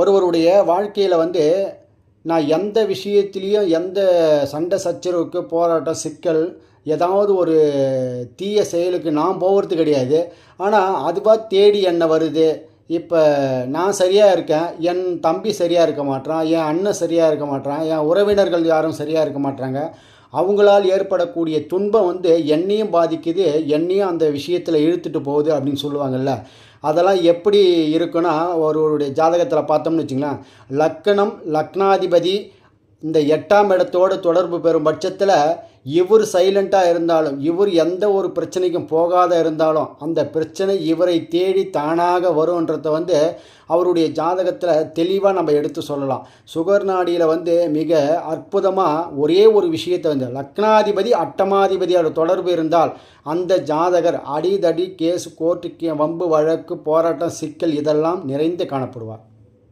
ஒருவருடைய வாழ்க்கையில் வந்து நான் எந்த விஷயத்துலேயும் எந்த சண்டை சச்சரவுக்கு போராட்டம் சிக்கல் ஏதாவது ஒரு தீய செயலுக்கு நான் போகிறது கிடையாது. ஆனால் அதுவாக தேடி என்ன வருது? இப்போ நான் சரியாக இருக்கேன் என் தம்பி சரியாக இருக்க மாட்றான் என் அண்ணன் சரியாக இருக்க மாட்டான் என் உறவினர்கள் யாரும் சரியாக இருக்க மாட்றாங்க. அவங்களால் ஏற்படக்கூடிய துன்பம் வந்து என்னையும் பாதிக்குது என்னையும் அந்த விஷயத்தில் இழுத்துட்டு போகுது அப்படின்னு சொல்லுவாங்கல்ல. அதெல்லாம் எப்படி இருக்குன்னா ஒருவருடைய ஜாதகத்தில் பார்த்தோம்னு வச்சுங்களேன் லக்கணம் லக்னாதிபதி இந்த எட்டாம் இடத்தோடு தொடர்பு பெறும் பட்சத்தில் இவர் சைலண்ட்டாக இருந்தாலும் இவர் எந்த ஒரு பிரச்சனைக்கும் போகாத இருந்தாலும் அந்த பிரச்சனை இவரை தேடி தானாக வரும்ன்றத வந்து அவருடைய ஜாதகத்தில் தெளிவாக நம்ம எடுத்து சொல்லலாம். சுகர் நாடியில் வந்து மிக அற்புதமாக ஒரே ஒரு விஷயத்தை வந்து லக்னாதிபதி அட்டமாதிபதியோட தொடர்பு இருந்தால் அந்த ஜாதகர் அடிதடி கேஸ் கோர்ட்டு வம்பு வழக்கு போராட்டம் சிக்கல் இதெல்லாம் நிறைந்து காணப்படுவார்.